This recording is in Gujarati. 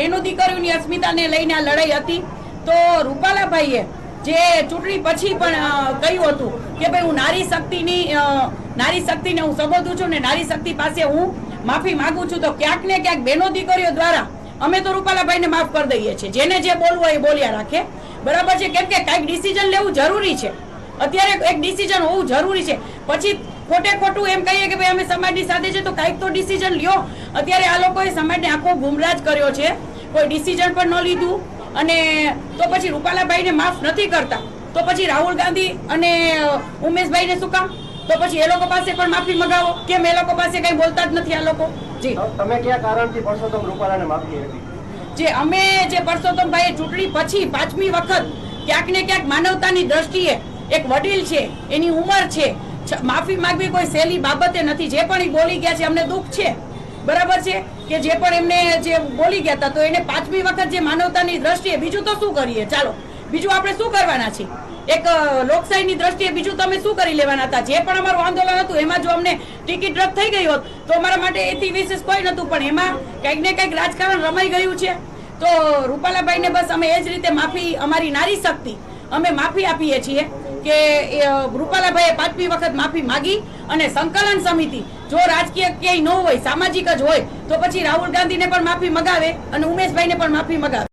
બેનો દીકરીઓની અસ્મિતાને લઈને આ લડાઈ હતી. તો રૂપાલાભાઈએ જે ચૂંટણી પછી પણ કહ્યું હતું કે ભાઈ હું નારી શક્તિની નારી શક્તિને હું સંબોધું છું ને નારી શક્તિ પાસે હું માફી માગું છું, તો ક્યાંક ને ક્યાંક બેનો દીકરીઓ દ્વારા અમે તો રૂપાલાભાઈને માફ કરી દઈએ છીએ. જેને જે બોલવું હોય એ બોલ્યા રાખે. બરાબર છે? કેમ કે કાંઈક ડિસિઝન લેવું જરૂરી છે. અત્યારે એક ડિસિઝન હોવું જરૂરી છે. પછી ખોટે ખોટું એમ કહીએ કે ભાઈ અમે સમાજની સાથે છે, તો કાંઈક તો ડિસિઝન લ્યો. અત્યારે આ લોકોએ સમાજને આખો ગુમરાજ કર્યો છે. કોઈ ડિસિઝન પણ ન લીધું અને તો પછી રૂપાલાભાઈને માફ નથી કરતા. તો પછી રાહુલ ગાંધી અને ઉમેશભાઈને શું કામ? તો પછી એ લોકો પાસે પણ માફી મગાવો. કેમ એ લોકો પાસે કઈ બોલતા જ નથી આ લોકો? જી. તમે કયા કારણથી પરસોત્તમ રૂપાલાને માફી આપી? જે અમે જે પરસોત્તમભાઈ ચૂંટણી પછી પાંચમી વખત ક્યાંક ને ક્યાંક માનવતાની દ્રષ્ટિએ એક વડીલ છે એની ઉંમર છે માફી માંગવી કોઈ સહેલી બાબતે નથી. જે પણ એ બોલી ગયા છે અમને દુઃખ છે. બરાબર છે? કે જે પણ એમને જે બોલી ગયા હતા તો એને પાંચમી વખત જે માનવતાની દ્રષ્ટિએ બીજું તો શું કરીએ? ચાલો, બીજું આપણે શું કરવાના છીએ એક લોકશાહીની દ્રષ્ટિએ બીજું તમે શું કરી લેવાના હતા જે પણ અમારું આંદોલન હતું, એમાં જો અમને ટિકિટ રદ થઈ ગઈ હોત, તો અમારા માટે એથી વિશેષ કોઈ નહોતું, પણ એમાં કંઈક ને કંઈક રાજકારણ રમાઈ ગયું છે. તો રૂપાલાભાઈને બસ અમે એ જ રીતે માફી, અમારી નારી શક્તિ, અમે માફી આપીએ છીએ. કે રૂપાલાભાઈએ પાંચમી વખત માફી માગી અને સંકલન સમિતિ, જો રાજકીય ક્યાંય ન હોય, સામાજિક જ હોય, તો પછી રાહુલ ગાંધીને પણ માફી મગાવે અને ઉમેશભાઈને પણ માફી મગાવે.